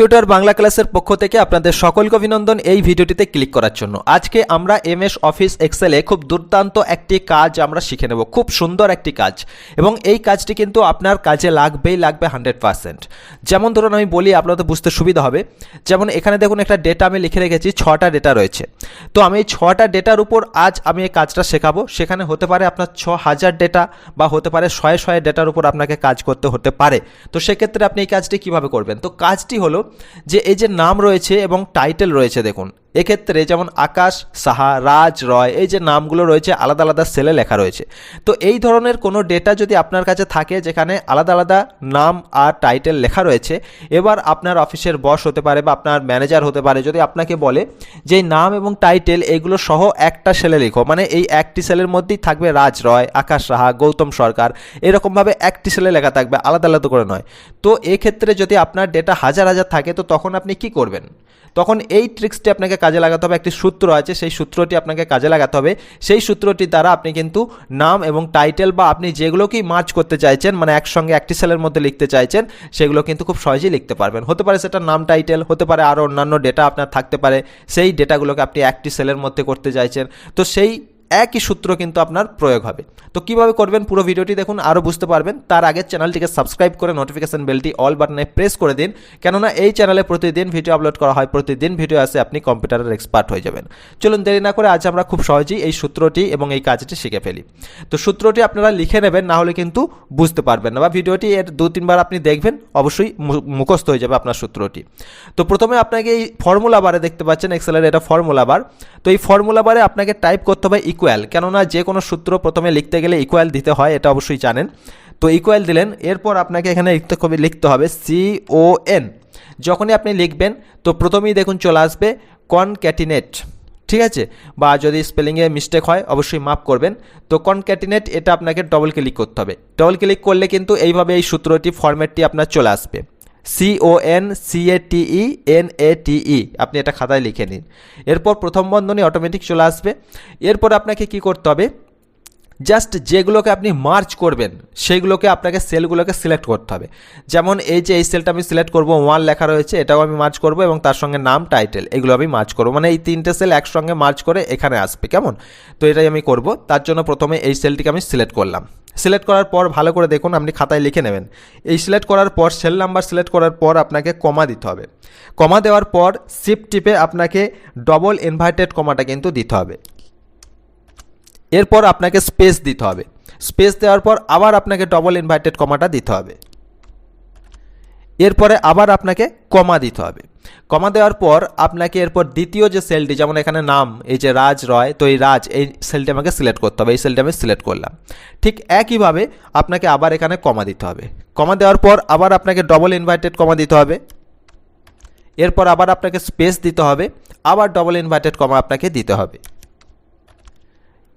Tutor Bangla ক্লাসের পক্ষ থেকে আপনাদের সকলকে অভিনন্দন এই ভিডিওটিতে ক্লিক করার জন্য। আজকে আমরা এমএস অফিস এক্সেলে খুব দুর্দান্ত একটি কাজ আমরা শিখে নেব, খুব সুন্দর একটি কাজ। এবং এই কাজটি কিন্তু আপনার কাজে লাগবেই লাগবে হান্ড্রেড পার্সেন্ট। যেমন ধরুন আমি বলি আপনাদের বুঝতে সুবিধা হবে। যেমন এখানে দেখুন একটা ডেটা আমি লিখে রেখেছি, ছটা ডেটা রয়েছে। তো আমি এই ছটা ডেটার উপর আজ আমি এই কাজটা শেখাবো। সেখানে হতে পারে আপনার ছ হাজার ডেটা বা হতে পারে শয়ে শয়ে ডেটার উপর আপনাকে কাজ করতে হতে পারে। তো সেক্ষেত্রে আপনি এই কাজটি কীভাবে করবেন? তো কাজটি হলো যে এই যে নাম রয়েছে এবং টাইটেল রয়েছে দেখুন এক্ষেত্রে যেমন আকাশ, সাহা, রাজ, রয়, এই যে নামগুলো রয়েছে, আলাদা আলাদা সেলে লেখা রয়েছে। তো এই ধরনের কোনো ডেটা যদি আপনার কাছে থাকে, যেখানে আলাদা আলাদা নাম আর টাইটেল লেখা রয়েছে, এবার আপনার অফিসের বস হতে পারে বা আপনার ম্যানেজার হতে পারে, যদি আপনাকে বলে যে নাম এবং টাইটেল এগুলো সহ একটা সেলে লিখো মানে এই একটি সেলের মধ্যেই থাকবে রাজ, রয়, আকাশ, সাহা, গৌতম সরকার, এরকমভাবে একটি সেলে লেখা থাকবে, আলাদা আলাদা করে নয়। তো এক্ষেত্রে যদি আপনার ডেটা হাজার হাজার থাকে, তো তখন আপনি কি করবেন? তখন এই ট্রিক্সটি আপনাকে কাজে লাগাতে হবে। একটি সূত্র আছে, সেই সূত্রটি আপনাকে কাজে লাগাতে হবে। সেই সূত্রটি দ্বারা আপনি কিন্তু নাম এবং টাইটেল বা আপনি যেগুলোকেই মার্চ করতে চাইছেন মানে একসঙ্গে একটি সেলের মধ্যে লিখতে চাইছেন, সেগুলো কিন্তু খুব সহজেই লিখতে পারবেন। হতে পারে সেটা নাম টাইটেল হতে পারে আরও অন্যান্য ডেটা আপনার থাকতে পারে। সেই ডেটাগুলোকে আপনি একটি সেলের মধ্যে করতে চাইছেন। তো সেই একই সূত্র কিন্তু আপনার প্রয়োগ হবে। তো কীভাবে করবেন পুরো ভিডিওটি দেখুন, আরও বুঝতে পারবেন। তার আগে চ্যানেলটিকে সাবস্ক্রাইব করে নোটিফিকেশন বেলটি অল বাটনে প্রেস করে দিন, কেননা এই চ্যানেলে প্রতিদিন ভিডিও আপলোড করা হয়, প্রতিদিন ভিডিও আসে আপনি কম্পিউটারের এক্সপার্ট হয়ে যাবেন। চলুন দেরি না করে আজ আমরা খুব সহজেই এই সূত্রটি এবং এই কাজটি শিখে ফেলি। তো সূত্রটি আপনারা লিখে নেবেন, না হলে কিন্তু বুঝতে পারবেন না, বা ভিডিওটি এর দু, তিনবার আপনি দেখবেন, অবশ্যই মুখস্থ হয়ে যাবে আপনার সূত্রটি। তো প্রথমে আপনাকে এই ফর্মুলা বারে দেখতে পাচ্ছেন এক্সেলের এটা ফর্মুলা বার তো এই ফর্মুলা বারে আপনাকে টাইপ করতে হবে ইকুয়াল কেননা যে কোনো সূত্র প্রথমে লিখতে গেলে ইকুয়াল দিতে হয়, এটা অবশ্যই জানেন। তো ইকুয়াল দিলেন, এরপর আপনাকে এখানে লিখতে হবে লিখতে হবে ও এন যখনই আপনি লিখবেন, তো প্রথমেই দেখুন চলে আসবে কনক্যাটিনেট ঠিক আছে? বা যদি স্পেলিংয়ে মিস্টেক হয়, অবশ্যই মাফ করবেন। তো কনক্যাটিনেট এটা আপনাকে ডবল ক্লিক করতে হবে। ডবল ক্লিক করলে কিন্তু এইভাবে এই সূত্রটি ফরম্যাটটি আপনার চলে আসবে। C O N C A T E N A T E আপনি এটা খাতায় লিখে নিন। এরপর প্রথম বন্ধনী অটোমেটিক চলে আসবে। এরপর আপনাকে কি করতে হবে? জাস্ট যেগুলোকে আপনি মার্চ করবেন সেইগুলোকে আপনাকে সেলগুলোকে সিলেক্ট করতে হবে। যেমন এই যে এই সেলটা আমি সিলেক্ট করব ওয়ান লেখা রয়েছে, এটাও আমি মার্চ করব এবং তার সঙ্গে নাম টাইটেল এগুলো আমি মার্চ করব। মানে এই তিনটে সেল একসঙ্গে মার্চ করে এখানে আসবে, কেমন? তো এটাই আমি করব। তার জন্য প্রথমে এই সেলটিকে আমি সিলেক্ট করলাম। সিলেক্ট করার পর ভালো করে দেখুন, আপনি খাতায় লিখে নেবেন। এই সিলেক্ট করার পর সেল নাম্বার সিলেক্ট করার পর আপনাকে কমা দিতে হবে। কমা দেওয়ার পর শিফট টিপে আপনাকে ডবল ইনভার্টেড কমাটা কিন্তু দিতে হবে। এরপর আপনাকে স্পেস দিতে হবে। স্পেস দেওয়ার পর আবার আপনাকে ডবল ইনভার্টেড কমাটা দিতে হবে। এরপরে আবার আপনাকে কমা দিতে হবে। কমা দেওয়ার পর আপনাকে এরপর দ্বিতীয় যে সেলটি, যেমন এখানে নাম, এই যে রাজ রয়, তো এই রাজ, এই সেলটি আমাকে সিলেক্ট করতে হবে, এই সেলটি আমি সিলেক্ট করলাম। ঠিক একইভাবে আপনাকে আবার এখানে কমা দিতে হবে। কমা দেওয়ার পর আবার আপনাকে ডবল ইনভার্টেড কমা দিতে হবে। এরপর আবার আপনাকে স্পেস দিতে হবে, আবার ডবল ইনভার্টেড কমা আপনাকে দিতে হবে।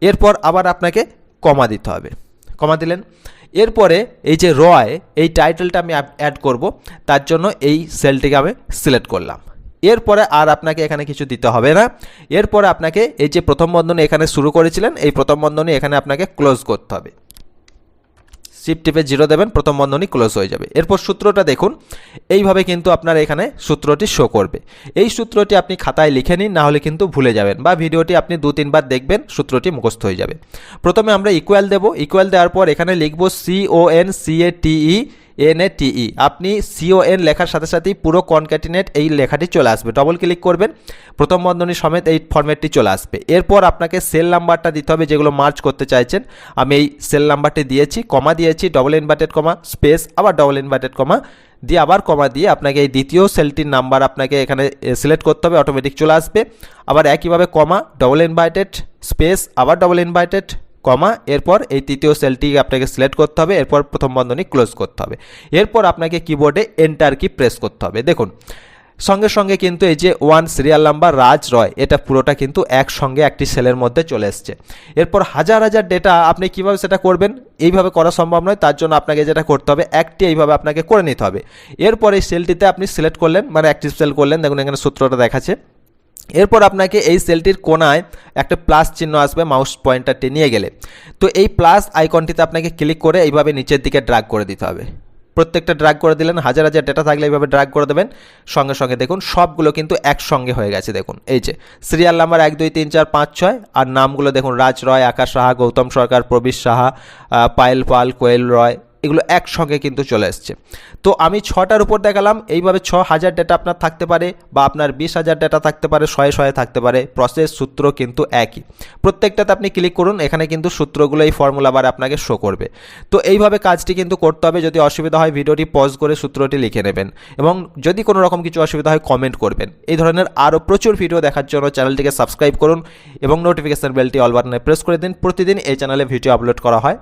এরপর আবার আপনাকে কমা দিতে হবে। কমা দিলেন। এরপরে এই যে রয়, এই টাইটেলটা আমি অ্যাড করব, তার জন্য এই সেলটিকে আমি সিলেক্ট করলাম। এরপরে আর আপনাকে এখানে কিছু দিতে হবে না। এরপরে আপনাকে এই যে প্রথম বন্ধনী এখানে শুরু করেছিলেন, এই প্রথম বন্ধনী এখানে আপনাকে ক্লোজ করতে হবে। শিফট টিপে জিরো দেবেন, প্রথম বন্ধনী ক্লোজ হয়ে যাবে। এরপর সূত্রটা দেখুন, এইভাবে কিন্তু আপনার এখানে সূত্রটি শো করবে। এই সূত্রটি আপনি খাতায় লিখে নিন নাহলে কিন্তু ভুলে যাবেন বা ভিডিওটি আপনি দু, তিনবার দেখবেন, সূত্রটি মুখস্থ হয়ে যাবে। প্রথমে আমরা ইকুয়াল দেব। ইকুয়াল দেওয়ার পর এখানে লিখব C O N C A T E N A T E আপনি সিও এন লেখার সাথে সাথেই পুরো কনক্যাটিনেট এই লেখাটি চলে আসবে। ডবল ক্লিক করবেন, প্রথম বন্ধনী সমেত এই ফরম্যাটটি চলে আসবে। এরপর আপনাকে সেল নাম্বারটা দিতে হবে যেগুলো মার্চ করতে চাইছেন। আমি এই সেল নাম্বারটি দিয়েছি কমা দিয়েছি ডবল ইনভার্টেড কমা স্পেস আবার ডবল ইনভার্টেড কমা দিয়ে আবার কমা দিয়ে আপনাকে এই দ্বিতীয় সেলটির নাম্বার আপনাকে এখানে সিলেক্ট করতে হবে অটোমেটিক চলে আসবে। আবার একইভাবে কমা ডবল ইনভার্টেড স্পেস আবার ডবল ইনভার্টেড কমা, এরপর এই তৃতীয় সেলটি আপনাকে সিলেক্ট করতে হবে, এরপর প্রথম বন্ধনী ক্লোজ করতে হবে। এরপর আপনাকে কিবোর্ডে এন্টার কি প্রেস করতে হবে। দেখুন, সঙ্গে সঙ্গে কিন্তু এই যে one serial number Raj Roy, এটা পুরোটা কিন্তু একসঙ্গে একটি সেলের মধ্যে চলে এসছে। এরপর হাজার হাজার ডেটা আপনি কীভাবে সেটা করবেন, এইভাবে করা সম্ভব নয়, তার জন্য আপনাকে যেটা করতে হবে, একটি এইভাবে আপনাকে করে নিতে হবে। এরপর এই সেলটিতে আপনি সিলেক্ট করলেন মানে অ্যাক্টিভ সেল করলেন, দেখুন এখানে সূত্রটা দেখাচ্ছে। এরপর আপনাকে এই সেলটির কোনায় একটা প্লাস চিহ্ন আসবে মাউস পয়েন্টারটি নিয়ে গেলে। তো এই প্লাস আইকনটিতে আপনাকে ক্লিক করে এইভাবে নিচের দিকে ড্রাগ করে দিতে হবে। প্রত্যেকটা ড্রাগ করে দিলেন, হাজার হাজার ডেটা থাকলে এইভাবে ড্রাগ করে দেবেন। সঙ্গে সঙ্গে দেখুন, সবগুলো কিন্তু একসঙ্গে হয়ে গেছে, দেখুন। এই যে সিরিয়াল নাম্বার এক, দুই, তিন, চার, পাঁচ, ছয়, আর নামগুলো দেখুন, রাজ রয়, আকাশ সাহা, গৌতম সরকার, প্রবীর সাহা পায়েল পাল, কোয়েল রয় এগুলো একসঙ্গে কিন্তু চলে এসছে তো আমি ছটার উপর দেখালাম, এইভাবে ছ হাজার ডেটা আপনার থাকতে পারে বা আপনার বিশ হাজার ডেটা থাকতে পারে, শয়ে শয়ে থাকতে পারে প্রসেস সূত্র কিন্তু একই। প্রত্যেকটাতে আপনি ক্লিক করুন, এখানে কিন্তু সূত্রগুলো এই ফর্মুলা বারে আপনাকে শো করবে। তো এইভাবে কাজটি কিন্তু করতে হবে, যদি অসুবিধা হয় ভিডিওটি পজ করে সূত্রটি লিখে নেবেন এবং যদি কোনো রকম কিছু অসুবিধা হয় কমেন্ট করবেন। এই ধরনের আরও প্রচুর ভিডিও দেখার জন্য চ্যানেলটিকে সাবস্ক্রাইব করুন এবং নোটিফিকেশান বেলটি অল বাটনে প্রেস করে দিন। প্রতিদিন এই চ্যানেলে ভিডিও আপলোড করা হয়।